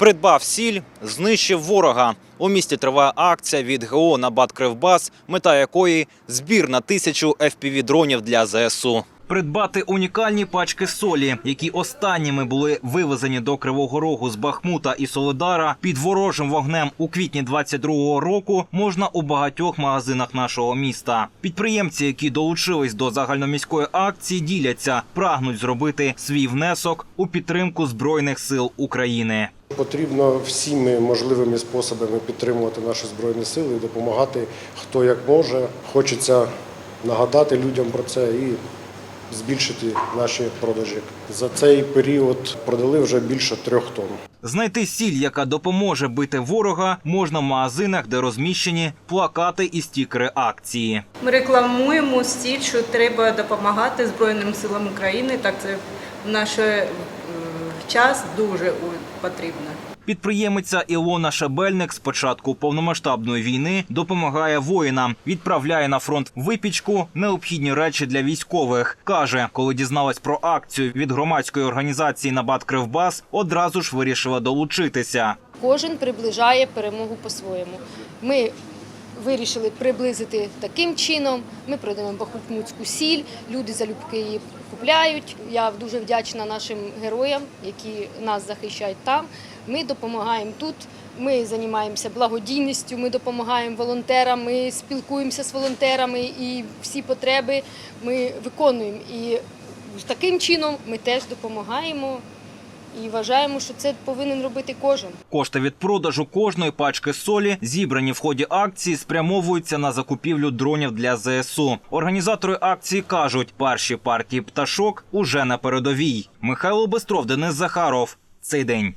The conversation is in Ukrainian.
Придбав сіль, знищив ворога. У місті триває акція від ГО на Кривбас, мета якої збір на тисячу fpv дронів для ЗСУ. Придбати унікальні пачки солі, які останніми були вивезені до Кривого Рогу з Бахмута і Солидара під ворожим вогнем у квітні 22-го року, можна у багатьох магазинах нашого міста. Підприємці, які долучились до загальноміської акції, діляться, прагнуть зробити свій внесок у підтримку збройних сил України. Потрібно всіми можливими способами підтримувати наші збройні сили і допомагати хто як може. Хочеться нагадати людям про це і збільшити наші продажі. За цей період продали вже більше трьох тонн. Знайти сіль, яка допоможе бити ворога, можна в магазинах, де розміщені плакати і стікери акції. Ми рекламуємо стіль, що треба допомагати Збройним силам України. Так це в наш е, час дуже потрібно. Підприємиця Ілона Шабельник з початку повномасштабної війни допомагає воїнам, відправляє на фронт випічку, необхідні речі для військових. каже, коли дізналась про акцію від громадської організації Набат Кривбас, одразу ж вирішила долучитися. Кожен приближає перемогу по-своєму. Ми вирішили приблизити таким чином. Ми продаємо бахмутську сіль, люди залюбки її купляють. Я дуже вдячна нашим героям, які нас захищають там. Ми допомагаємо тут. Ми займаємося благодійністю, ми допомагаємо волонтерам, ми спілкуємося з волонтерами і всі потреби ми виконуємо. І таким чином ми теж допомагаємо і вважаємо, що це повинен робити кожен. Кошти від продажу кожної пачки солі, зібрані в ході акції, спрямовуються на закупівлю дронів для ЗСУ. Організатори акції кажуть, перші партії пташок уже на передовій. Михайло Бестров, Денис Захаров. Цей день.